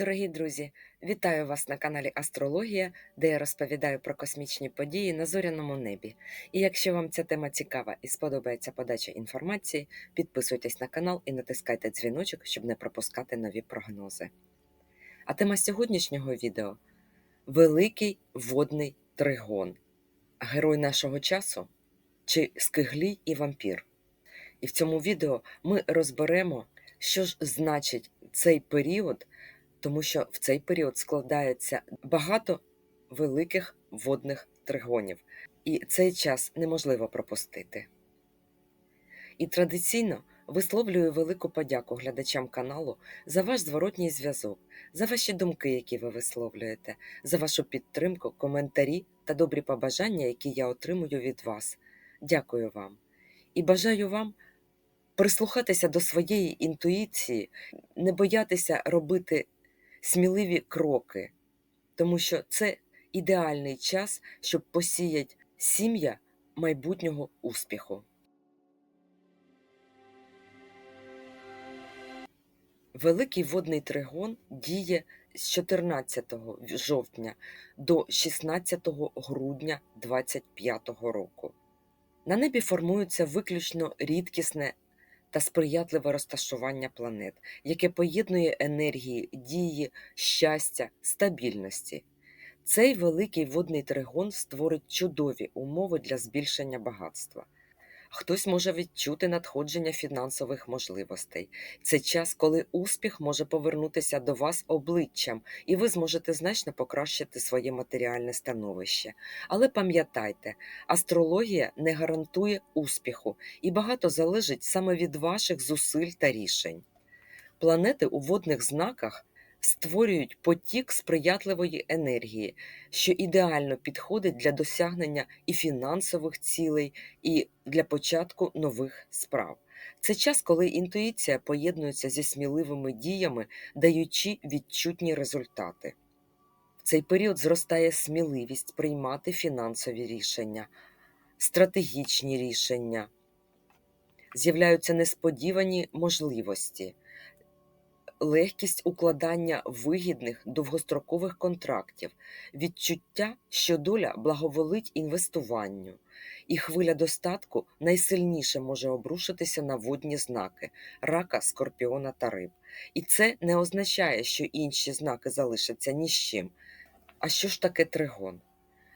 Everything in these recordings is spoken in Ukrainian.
Дорогі друзі, вітаю вас на каналі Астрологія, де я розповідаю про космічні події на зоряному небі. І якщо вам ця тема цікава і сподобається подача інформації, підписуйтесь на канал і натискайте дзвіночок, щоб не пропускати нові прогнози. А тема сьогоднішнього відео Великий водний тригон. Герой нашого часу чи Скиглій і вампір. І в цьому відео ми розберемо, що ж значить цей період тому що в цей період складається багато великих водних тригонів, і цей час неможливо пропустити. І традиційно висловлюю велику подяку глядачам каналу за ваш зворотній зв'язок, за ваші думки, які ви висловлюєте, за вашу підтримку, коментарі та добрі побажання, які я отримую від вас. Дякую вам і бажаю вам прислухатися до своєї інтуїції, не боятися робити сміливі кроки, тому що це ідеальний час, щоб посіяти сім'я майбутнього успіху. Великий водний тригон діє з 14 жовтня до 16 грудня 2025 року. На небі формується виключно рідкісне та сприятливе розташування планет, яке поєднує енергії, дії, щастя, стабільності. Цей великий водний тригон створить чудові умови для збільшення багатства. Хтось може відчути надходження фінансових можливостей. Це час, коли успіх може повернутися до вас обличчям, і ви зможете значно покращити своє матеріальне становище. Але пам'ятайте, астрологія не гарантує успіху, і багато залежить саме від ваших зусиль та рішень. Планети у водних знаках створюють потік сприятливої енергії, що ідеально підходить для досягнення і фінансових цілей, і для початку нових справ. Це час, коли інтуїція поєднується зі сміливими діями, даючи відчутні результати. В цей період зростає сміливість приймати фінансові рішення, стратегічні рішення, з'являються несподівані можливості легкість укладання вигідних довгострокових контрактів, відчуття, що доля благоволить інвестуванню, і хвиля достатку найсильніше може обрушитися на водні знаки рака, скорпіона та риб. І це не означає, що інші знаки залишаться ні з чим. А що ж таке тригон?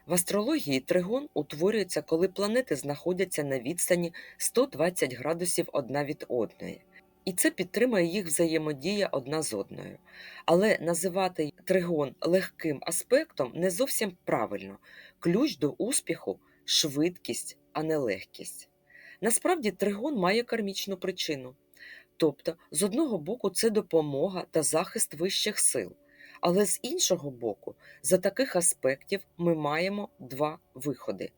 В астрології тригон утворюється, коли планети знаходяться на відстані 120 градусів одна від одної і це підтримує їх взаємодія одна з одною. Але називати тригон легким аспектом не зовсім правильно. Ключ до успіху швидкість, а не легкість. Насправді, тригон має кармічну причину. Тобто, з одного боку, це допомога та захист вищих сил. Але з іншого боку, за таких аспектів ми маємо два виходи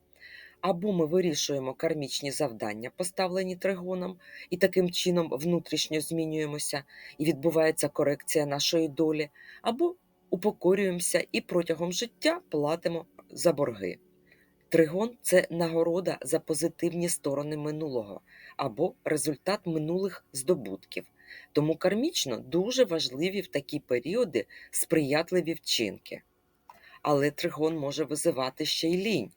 або ми вирішуємо кармічні завдання, поставлені тригоном, і таким чином внутрішньо змінюємося, і відбувається корекція нашої долі, або упокорюємося і протягом життя платимо за борги. Тригон це нагорода за позитивні сторони минулого або результат минулих здобутків. Тому кармічно дуже важливі в такі періоди сприятливі вчинки. Але тригон може визивати ще й лінь.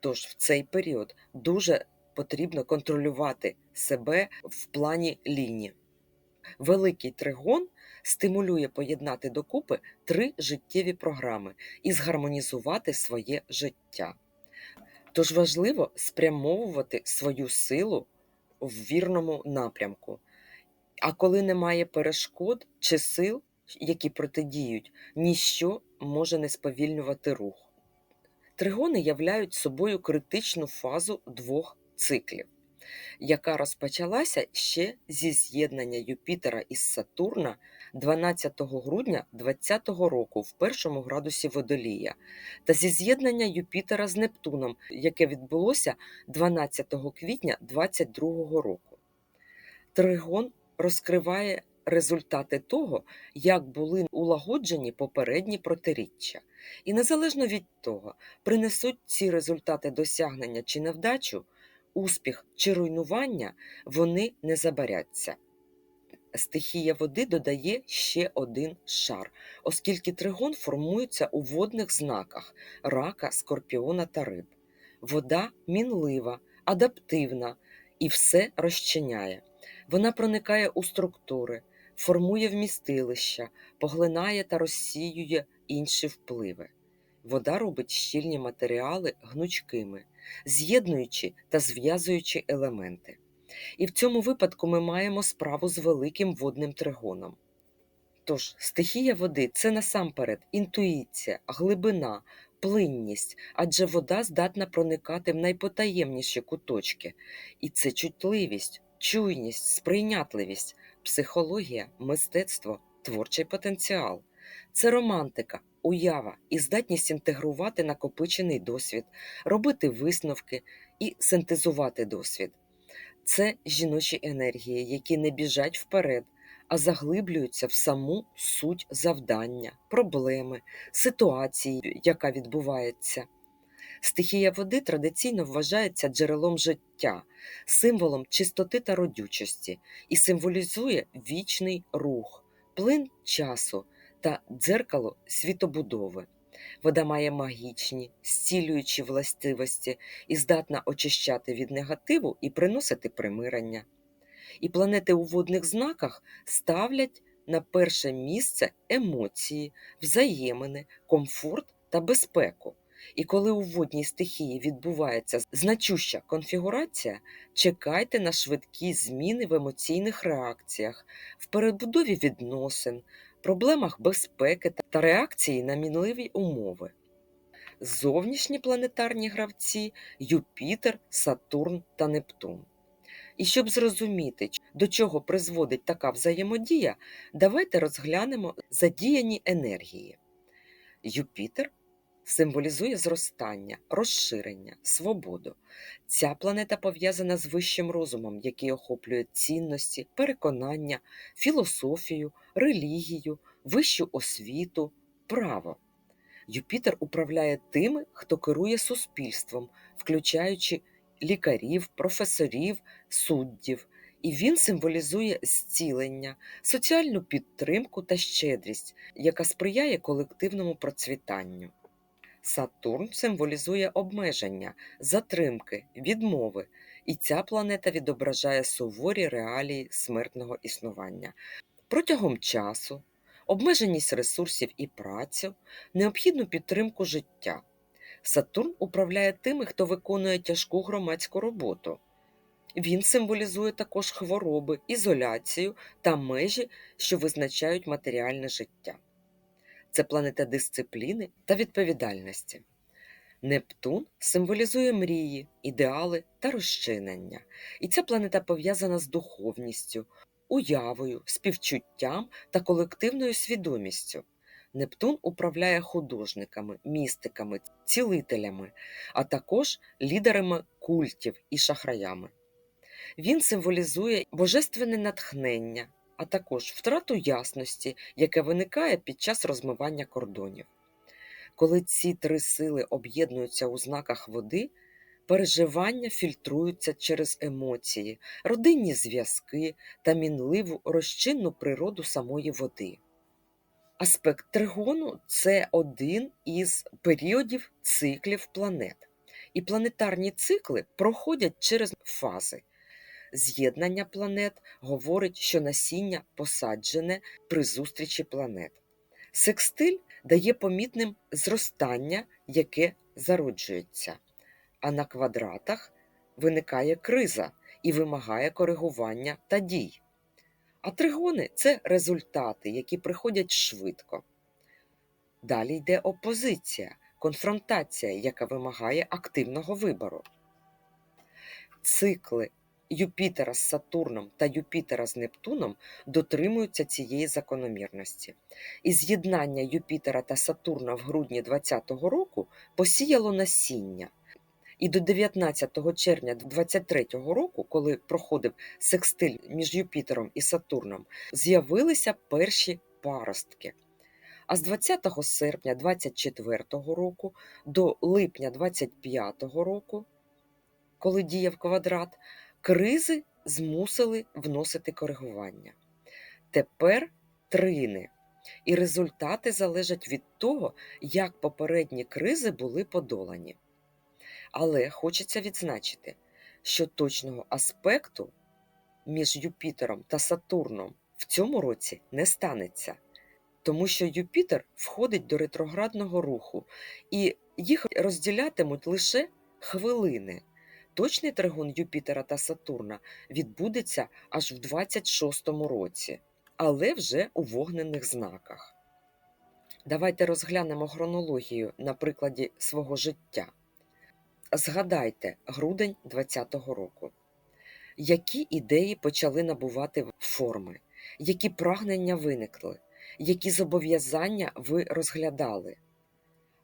Тож в цей період дуже потрібно контролювати себе в плані лінії. Великий тригон стимулює поєднати докупи три життєві програми і згармонізувати своє життя. Тож важливо спрямовувати свою силу в вірному напрямку. А коли немає перешкод чи сил, які протидіють, ніщо може не сповільнювати рух. Тригони являють собою критичну фазу двох циклів, яка розпочалася ще зі з'єднання Юпітера із Сатурна 12 грудня 2020 року в першому градусі Водолія, та зі з'єднання Юпітера з Нептуном, яке відбулося 12 квітня 2022 року. Тригон розкриває результати того, як були улагоджені попередні протиріччя. І незалежно від того, принесуть ці результати досягнення чи невдачу, успіх чи руйнування, вони не забаряться. стихія води додає ще один шар, оскільки тригон формується у водних знаках рака, скорпіона та риб. Вода мінлива, адаптивна і все розчиняє. Вона проникає у структури, формує вмістилища, поглинає та розсіює інші впливи. Вода робить щільні матеріали гнучкими, з'єднуючи та зв'язуючи елементи. І в цьому випадку ми маємо справу з великим водним тригоном. Тож, стихія води це насамперед інтуїція, глибина, плинність, адже вода здатна проникати в найпотаємніші куточки. І це чутливість, чуйність, сприйнятливість, психологія, мистецтво, творчий потенціал. Це романтика, уява і здатність інтегрувати накопичений досвід, робити висновки і синтезувати досвід. Це жіночі енергії, які не біжать вперед, а заглиблюються в саму суть завдання, проблеми, ситуації, яка відбувається. Стихія води традиційно вважається джерелом життя, символом чистоти та родючості і символізує вічний рух, плин часу та дзеркало світобудови. Вода має магічні, зцілюючі властивості і здатна очищати від негативу і приносити примирення. І планети у водних знаках ставлять на перше місце емоції, взаємини, комфорт та безпеку. І коли у водній стихії відбувається значуща конфігурація, чекайте на швидкі зміни в емоційних реакціях, в перебудові відносин, проблемах безпеки та реакції на мінливі умови. Зовнішні планетарні гравці Юпітер, Сатурн та Нептун. І щоб зрозуміти, до чого призводить така взаємодія, давайте розглянемо задіяні енергії. Юпітер символізує зростання, розширення, свободу. Ця планета пов'язана з вищим розумом, який охоплює цінності, переконання, філософію, релігію, вищу освіту, право. Юпітер управляє тими, хто керує суспільством, включаючи лікарів, професорів, суддів, і він символізує зцілення, соціальну підтримку та щедрість, яка сприяє колективному процвітанню. Сатурн символізує обмеження, затримки, відмови, і ця планета відображає суворі реалії смертного існування. Протягом часу, обмеженість ресурсів і працю, необхідну підтримку життя. Сатурн управляє тими, хто виконує тяжку громадську роботу. Він символізує також хвороби, ізоляцію та межі, що визначають матеріальне життя. Це планета дисципліни та відповідальності. Нептун символізує мрії, ідеали та розчинення. І ця планета пов'язана з духовністю, уявою, співчуттям та колективною свідомістю. Нептун управляє художниками, містиками, цілителями, а також лідерами культів і шахраями. Він символізує божественне натхнення, а також втрату ясності, яке виникає під час розмивання кордонів. Коли ці три сили об'єднуються у знаках води, переживання фільтруються через емоції, родинні зв'язки та мінливу розчинну природу самої води. Аспект тригону це один із періодів циклів планет. І планетарні цикли проходять через фази. З'єднання планет говорить, що насіння посаджене при зустрічі планет. Секстиль дає помітним зростання, яке зароджується, а на квадратах виникає криза і вимагає коригування та дій. А тригони це результати, які приходять швидко. Далі йде опозиція, конфронтація, яка вимагає активного вибору. Цикли Юпітера з Сатурном та Юпітера з Нептуном дотримуються цієї закономірності. І з'єднання Юпітера та Сатурна в грудні 2020 року посіяло насіння. І до 19 червня 2023 року, коли проходив секстиль між Юпітером і Сатурном, з'явилися перші паростки. А з 20 серпня 2024 року до липня 2025 року, коли діяв квадрат, кризи змусили вносити коригування. Тепер трини. І результати залежать від того, як попередні кризи були подолані. Але хочеться відзначити, що точного аспекту між Юпітером та Сатурном в цьому році не станеться, тому що Юпітер входить до ретроградного руху, і їх розділятимуть лише хвилини. Точний тригон Юпітера та Сатурна відбудеться аж в 26-му році, але вже у вогнених знаках. Давайте розглянемо хронологію на прикладі свого життя. Згадайте грудень 2020 року. Які ідеї почали набувати форми, які прагнення виникли, які зобов'язання ви розглядали?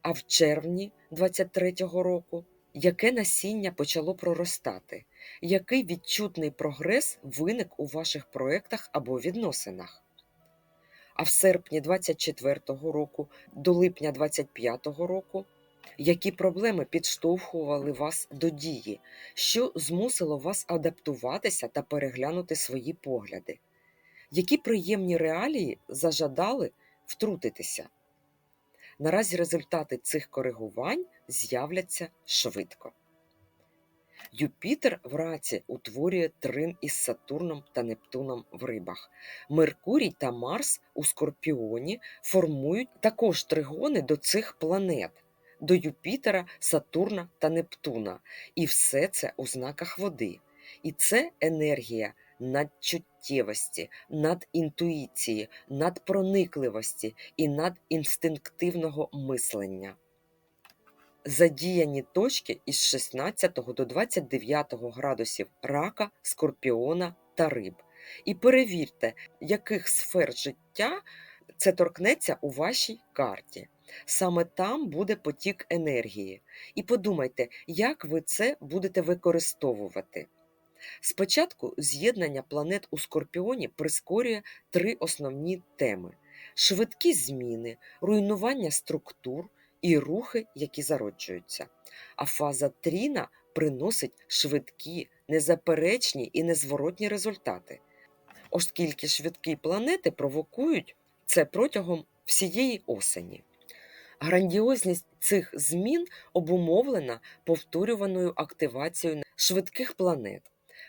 А в червні 23-го року яке насіння почало проростати, який відчутний прогрес виник у ваших проєктах або відносинах? А в серпні 24-го року до липня 25-го року які проблеми підштовхували вас до дії, що змусило вас адаптуватися та переглянути свої погляди? Які приємні реалії зажадали втрутитися? Наразі результати цих коригувань з'являться швидко. Юпітер в раці утворює трин із Сатурном та Нептуном в рибах. Меркурій та Марс у Скорпіоні формують також тригони до цих планет, до Юпітера, Сатурна та Нептуна. І все це у знаках води. І це енергія надчуттєвості, надінтуїції, надпроникливості і надінстинктивного мислення. Задіяні точки із 16 до 29 градусів рака, скорпіона та риб. І перевірте, яких сфер життя це торкнеться у вашій карті. Саме там буде потік енергії. І подумайте, як ви це будете використовувати. Спочатку з'єднання планет у Скорпіоні прискорює три основні теми: швидкі зміни, руйнування структур і рухи, які зароджуються. А фаза Тріна приносить швидкі, незаперечні і незворотні результати, оскільки швидкі планети провокують це протягом всієї осені. Грандіозність цих змін обумовлена повторюваною активацією швидких планет,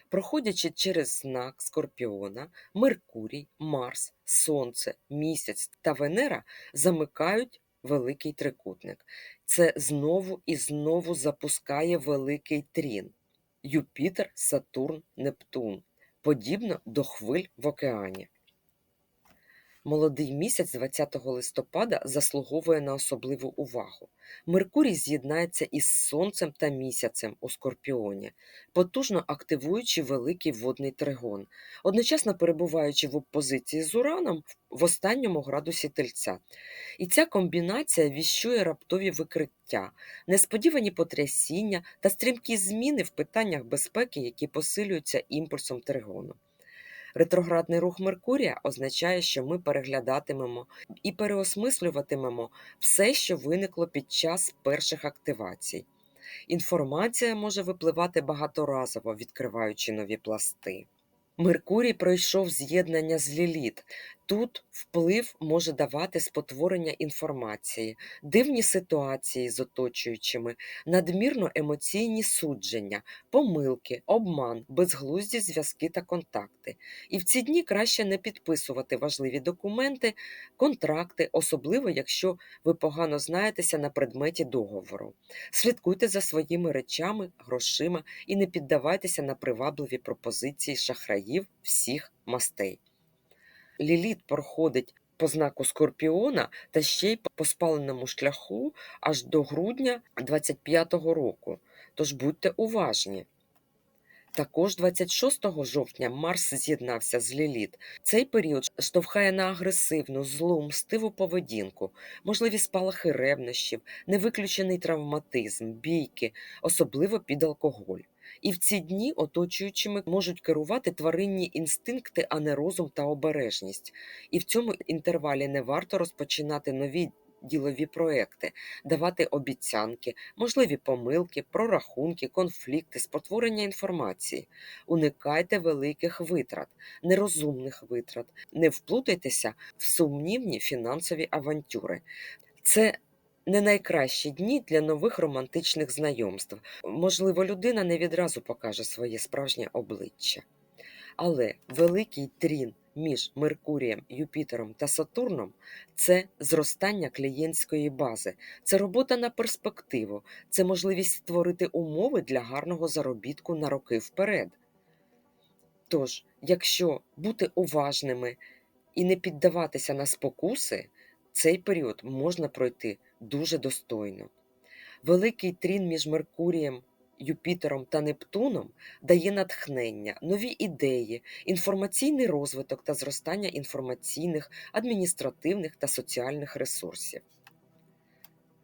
проходячи через знак Скорпіона, Меркурій, Марс, Сонце, Місяць та Венера замикають великий трикутник. Це знову і знову запускає великий трін. Юпітер, Сатурн, Нептун, подібно до хвиль в океані. Молодий місяць 20 листопада заслуговує на особливу увагу. Меркурій з'єднається із Сонцем та місяцем у Скорпіоні, потужно активуючи великий водний тригон, одночасно перебуваючи в опозиції з Ураном в останньому градусі тельця. І ця комбінація віщує раптові викриття, несподівані потрясіння та стрімкі зміни в питаннях безпеки, які посилюються імпульсом тригону. Ретроградний рух Меркурія означає, що ми переглядатимемо і переосмислюватимемо все, що виникло під час перших активацій. Інформація може випливати багаторазово, відкриваючи нові пласти. Меркурій пройшов з'єднання з Ліліт. Тут вплив може давати спотворення інформації, дивні ситуації з оточуючими, надмірно емоційні судження, помилки, обман, безглузді зв'язки та контакти. І в ці дні краще не підписувати важливі документи, контракти, особливо якщо ви погано знаєтеся на предметі договору. Слідкуйте за своїми речами, грошима і не піддавайтеся на привабливі пропозиції шахраїв всіх мастей. Ліліт проходить по знаку Скорпіона та ще й по спаленому шляху аж до грудня 25-го року. Тож будьте уважні. Також 26 жовтня Марс з'єднався з Ліліт. Цей період штовхає на агресивну, злу, мстиву поведінку, можливі спалахи ревнощів, невиключений травматизм, бійки, особливо під алкоголь. І в ці дні оточуючими можуть керувати тваринні інстинкти, а не розум та обережність. І в цьому інтервалі не варто розпочинати нові ділові проекти, давати обіцянки, можливі помилки, прорахунки, конфлікти, спотворення інформації. Уникайте великих витрат, нерозумних витрат, не вплутайтеся в сумнівні фінансові авантюри. Це не найкращі дні для нових романтичних знайомств. Можливо, людина не відразу покаже своє справжнє обличчя. Але великий трін між Меркурієм, Юпітером та Сатурном це зростання клієнтської бази, це робота на перспективу, це можливість створити умови для гарного заробітку на роки вперед. Тож, якщо бути уважними і не піддаватися на спокуси, цей період можна пройти дуже достойно. Великий трін між Меркурієм, Юпітером та Нептуном дає натхнення, нові ідеї, інформаційний розвиток та зростання інформаційних, адміністративних та соціальних ресурсів.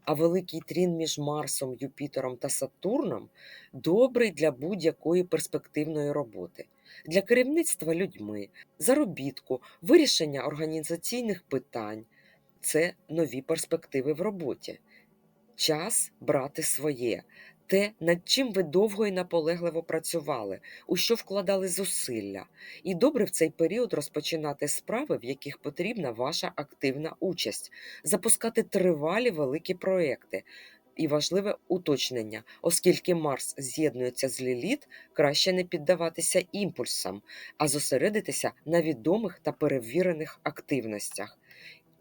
А великий трін між Марсом, Юпітером та Сатурном добрий для будь-якої перспективної роботи, для керівництва людьми, заробітку, вирішення організаційних питань. Це нові перспективи в роботі. Час брати своє, те, над чим ви довго і наполегливо працювали, у що вкладали зусилля, і добре в цей період розпочинати справи, в яких потрібна ваша активна участь, запускати тривалі великі проекти. І важливе уточнення, оскільки Марс з'єднується з Ліліт, краще не піддаватися імпульсам, а зосередитися на відомих та перевірених активностях.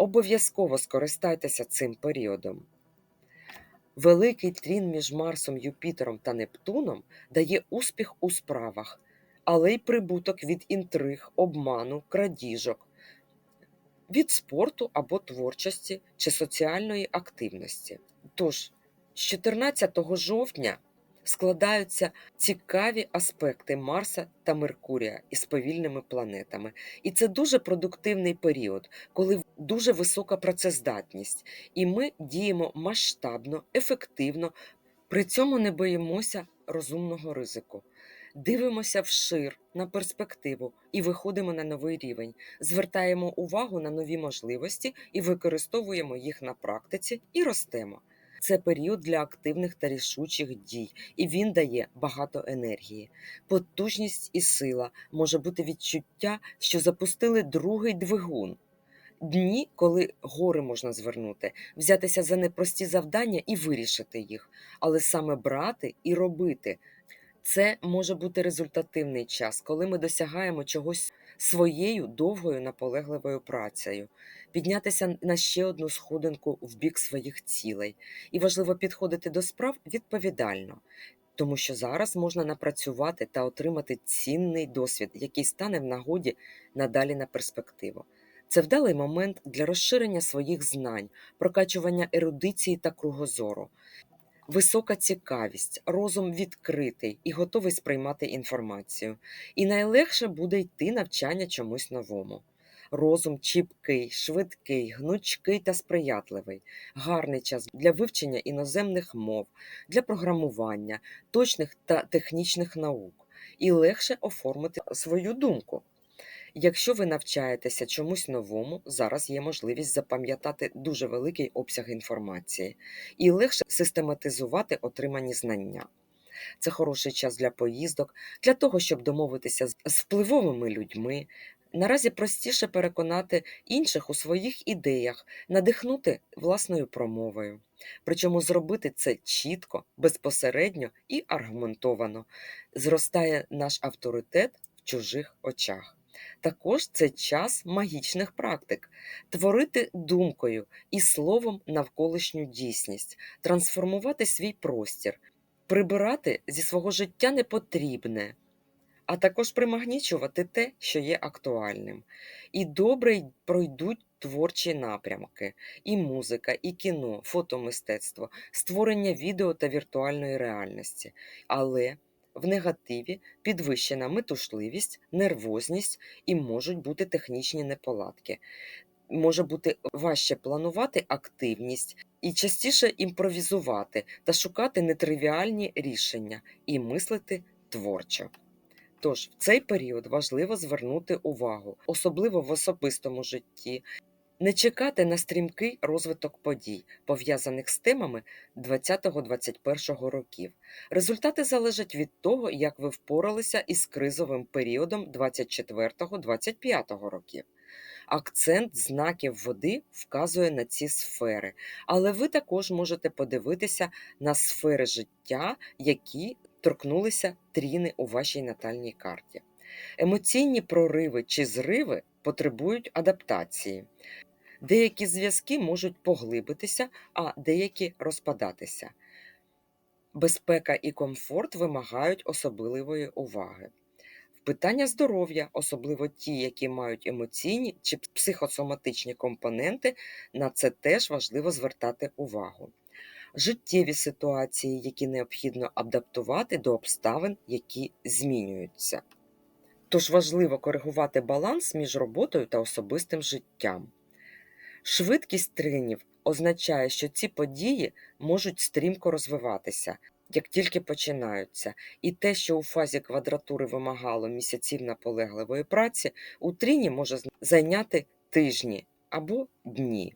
Обов'язково скористайтеся цим періодом. Великий трін між Марсом, Юпітером та Нептуном дає успіх у справах, але й прибуток від інтриг, обману, крадіжок, від спорту або творчості чи соціальної активності. Тож, з 14 жовтня складаються цікаві аспекти Марса та Меркурія із повільними планетами. І це дуже продуктивний період, коли дуже висока працездатність, і ми діємо масштабно, ефективно, при цьому не боїмося розумного ризику. Дивимося вшир на перспективу і виходимо на новий рівень, звертаємо увагу на нові можливості і використовуємо їх на практиці і ростемо. Це період для активних та рішучих дій, і він дає багато енергії. Потужність і сила може бути відчуття, що запустили другий двигун. Дні, коли гори можна звернути, взятися за непрості завдання і вирішити їх, але саме брати і робити. Це може бути результативний час, коли ми досягаємо чогось своєю довгою наполегливою працею, піднятися на ще одну сходинку в бік своїх цілей. І важливо підходити до справ відповідально, тому що зараз можна напрацювати та отримати цінний досвід, який стане в нагоді надалі на перспективу. Це вдалий момент для розширення своїх знань, прокачування ерудиції та кругозору. Висока цікавість, розум відкритий і готовий сприймати інформацію. І найлегше буде йти навчання чомусь новому. Розум чіпкий, швидкий, гнучкий та сприятливий, гарний час для вивчення іноземних мов, для програмування, точних та технічних наук, і легше оформити свою думку. Якщо ви навчаєтеся чомусь новому, зараз є можливість запам'ятати дуже великий обсяг інформації і легше систематизувати отримані знання. Це хороший час для поїздок, для того, щоб домовитися з впливовими людьми. Наразі простіше переконати інших у своїх ідеях, надихнути власною промовою. Причому зробити це чітко, безпосередньо і аргументовано. Зростає наш авторитет в чужих очах. Також це час магічних практик, творити думкою і словом навколишню дійсність, трансформувати свій простір, прибирати зі свого життя непотрібне, а також примагнічувати те, що є актуальним. І добре пройдуть творчі напрямки, і музика, і кіно, фотомистецтво, створення відео та віртуальної реальності. Але в негативі підвищена метушливість, нервозність і можуть бути технічні неполадки. Може бути важче планувати активність і частіше імпровізувати та шукати нетривіальні рішення і мислити творчо. Тож в цей період важливо звернути увагу, особливо в особистому житті, Не чекати на стрімкий розвиток подій, пов'язаних з темами 20-21 років. Результати залежать від того, як ви впоралися із кризовим періодом 24-25 років. Акцент знаків води вказує на ці сфери, але ви також можете подивитися на сфери життя, які торкнулися тріни у вашій натальній карті. Емоційні прориви чи зриви потребують адаптації. Деякі зв'язки можуть поглибитися, а деякі розпадатися. Безпека і комфорт вимагають особливої уваги. Питання здоров'я, особливо ті, які мають емоційні чи психосоматичні компоненти, на це теж важливо звертати увагу. Життєві ситуації, які необхідно адаптувати до обставин, які змінюються. Тож важливо коригувати баланс між роботою та особистим життям. Швидкість тренів означає, що ці події можуть стрімко розвиватися, як тільки починаються, і те, що у фазі квадратури вимагало місяців наполегливої праці, у тріні може зайняти тижні або дні.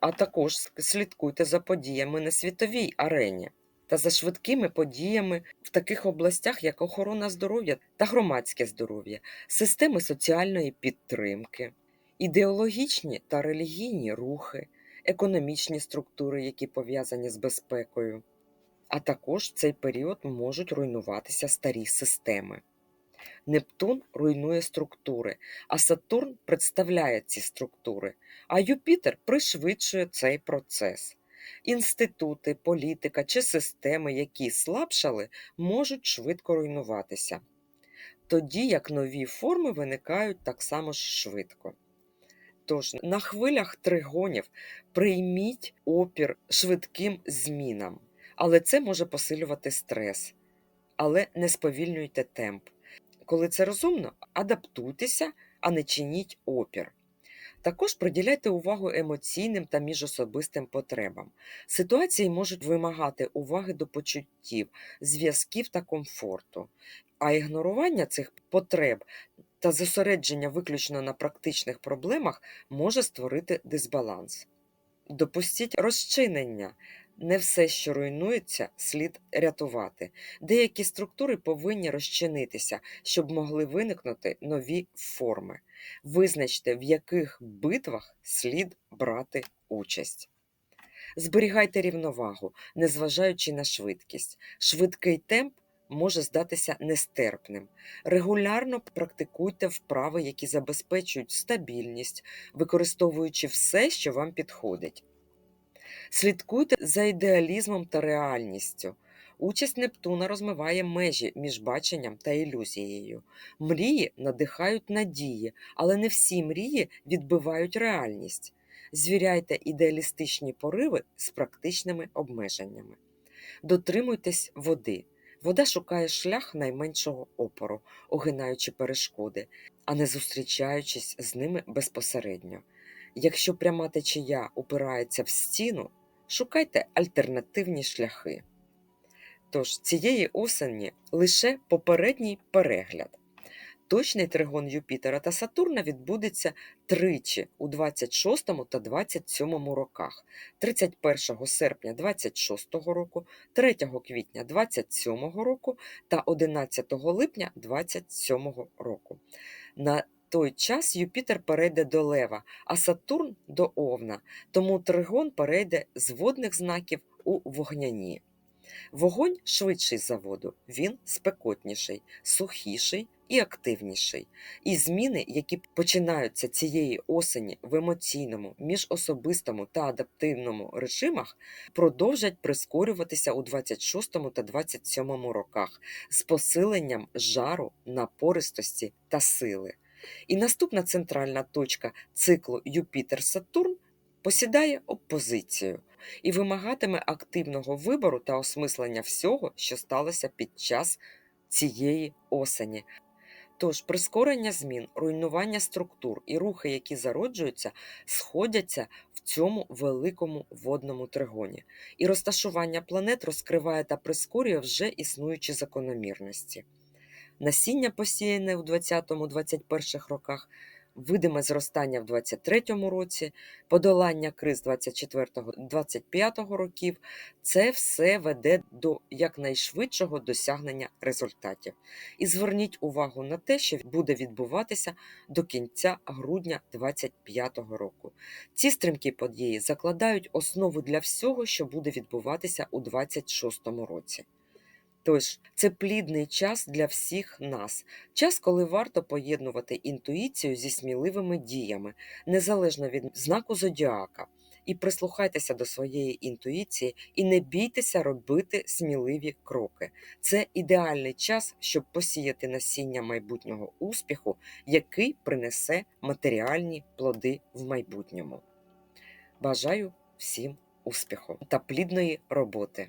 А також слідкуйте за подіями на світовій арені та за швидкими подіями в таких областях, як охорона здоров'я та громадське здоров'я, системи соціальної підтримки, ідеологічні та релігійні рухи, економічні структури, які пов'язані з безпекою. А також в цей період можуть руйнуватися старі системи. Нептун руйнує структури, а Сатурн представляє ці структури, а Юпітер пришвидшує цей процес. Інститути, політика чи системи, які слабшали, можуть швидко руйнуватися, тоді як нові форми виникають так само швидко. Тож на хвилях тригонів прийміть опір швидким змінам, але це може посилювати стрес. Але не сповільнюйте темп. Коли це розумно, адаптуйтеся, а не чиніть опір. Також приділяйте увагу емоційним та міжособистим потребам. Ситуації можуть вимагати уваги до почуттів, зв'язків та комфорту, а ігнорування цих потреб та зосередження виключно на практичних проблемах може створити дисбаланс. Допустіть розчинення. Не все, що руйнується, слід рятувати. Деякі структури повинні розчинитися, щоб могли виникнути нові форми. Визначте, в яких битвах слід брати участь. Зберігайте рівновагу, незважаючи на швидкість. Швидкий темп може здатися нестерпним. Регулярно практикуйте вправи, які забезпечують стабільність, використовуючи все, що вам підходить. Слідкуйте за ідеалізмом та реальністю. Участь Нептуна розмиває межі між баченням та ілюзією. Мрії надихають надії, але не всі мрії відбивають реальність. Звіряйте ідеалістичні пориви з практичними обмеженнями. Дотримуйтесь води. Вода шукає шлях найменшого опору, огинаючи перешкоди, а не зустрічаючись з ними безпосередньо. Якщо пряма течія упирається в стіну, шукайте альтернативні шляхи. Тож цієї осені лише попередній перегляд. Точний тригон Юпітера та Сатурна відбудеться тричі у 26 та 27 роках, 31 серпня 26 року, 3 квітня 27 року та 11 липня 27 року. На той час Юпітер перейде до Лева, а Сатурн до Овна, тому тригон перейде з водних знаків у вогняні. Вогонь швидший за воду, він спекотніший, сухіший і активніший. І зміни, які починаються цієї осені в емоційному, міжособистому та адаптивному режимах, продовжать прискорюватися у 26 та 27 роках з посиленням жару, напористості та сили. І наступна центральна точка циклу Юпітер-Сатурн посідає опозицію і вимагатиме активного вибору та осмислення всього, що сталося під час цієї осені. Тож прискорення змін, руйнування структур і рухи, які зароджуються, сходяться в цьому великому водному тригоні, і розташування планет розкриває та прискорює вже існуючі закономірності. Насіння, посіяне у 20-21 роках, видиме зростання в 2023 році, подолання криз 24-25 років це все веде до якнайшвидшого досягнення результатів. І зверніть увагу на те, що буде відбуватися до кінця грудня 2025 року. Ці стрімкі події закладають основу для всього, що буде відбуватися у 2026 році. Тож, це плідний час для всіх нас, час, коли варто поєднувати інтуїцію зі сміливими діями, незалежно від знаку зодіака. І прислухайтеся до своєї інтуїції і не бійтеся робити сміливі кроки. Це ідеальний час, щоб посіяти насіння майбутнього успіху, який принесе матеріальні плоди в майбутньому. Бажаю всім успіху та плідної роботи!